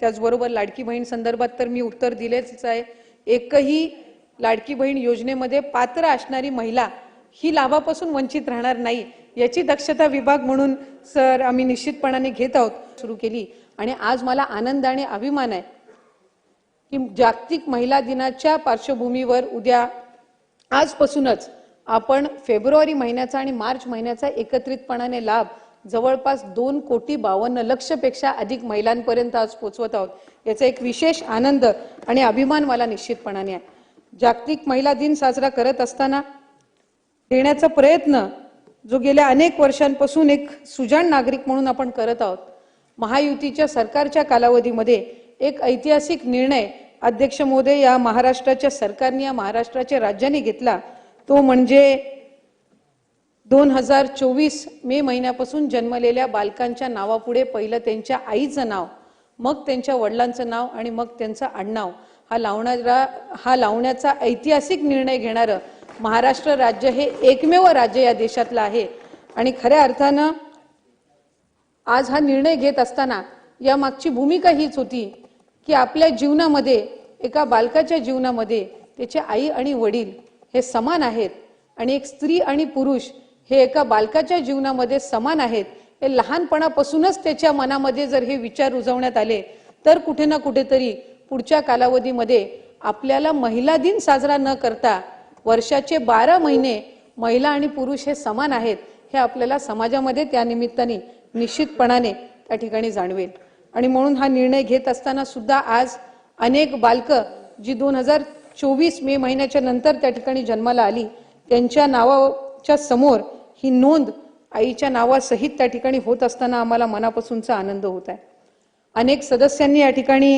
त्याचबरोबर लाडकी बहीण संदर्भात तर मी उत्तर दिलेच आहे. एकही लाडकी बहीण योजनेमध्ये पात्र असणारी महिला ही लाभापासून वंचित राहणार नाही याची दक्षता विभाग म्हणून सर आम्ही निश्चितपणाने घेत आहोत. सुरू केली. आणि आज मला आनंद आणि अभिमान आहे की जागतिक महिला दिनाच्या पार्श्वभूमीवर उद्या आजपासूनच आपण फेब्रुवारी महिन्याचा आणि मार्च महिन्याचा एकत्रितपणाने लाभ जवळपास दोन कोटी बावन्न लक्षपेक्षा अधिक महिलांपर्यंत आज पोचवत आहोत. याचा एक विशेष आनंद आणि अभिमान मला निश्चितपणाने आहे. जागतिक महिला दिन साजरा करत असताना देण्याचा प्रयत्न जो गेल्या अनेक वर्षांपासून एक सुजाण नागरिक म्हणून आपण करत आहोत महायुतीच्या सरकारच्या कालावधीमध्ये एक ऐतिहासिक निर्णय अध्यक्ष मोदय या महाराष्ट्राच्या सरकारने या महाराष्ट्राच्या राज्याने घेतला तो म्हणजे दोन हजार चोवीस मे महिन्यापासून जन्मलेल्या बालकांच्या नावापुढे पहिलं त्यांच्या आईचं नाव मग त्यांच्या वडिलांचं नाव आणि मग त्यांचं आडनाव हा लावणारा हा लावण्याचा ऐतिहासिक निर्णय घेणारं महाराष्ट्र राज्य हे एकमेव राज्य या देशातलं आहे. आणि खऱ्या अर्थानं आज हा निर्णय घेत असताना या मागची भूमिका हीच होती की आपल्या जीवनामध्ये एका बालकाच्या जीवनामध्ये त्याचे आई आणि वडील हे समान आहेत आणि एक स्त्री आणि पुरुष हे एका बालकाच्या जीवनामध्ये समान आहेत. हे लहानपणापासूनच त्याच्या मनामध्ये जर हे विचार रुजवण्यात आले तर कुठे ना कुठेतरी पुढच्या कालावधीमध्ये आपल्याला महिला दिन साजरा न करता वर्षाचे बारा महिने महिला आणि पुरुष हे समान आहेत हे आपल्याला समाजामध्ये त्या निमित्ताने निश्चितपणाने त्या ठिकाणी जाणवेल. आणि म्हणून हा निर्णय घेत असताना सुद्धा आज अनेक बालकं जी दोन हजार चोवीस मे महिन्याच्या नंतर त्या ठिकाणी जन्माला आली त्यांच्या नावाच्या समोर ही नोंद आईच्या नावासहित त्या ठिकाणी होत असताना आम्हाला मनापासूनचा आनंद होत आहे. अनेक सदस्यांनी या ठिकाणी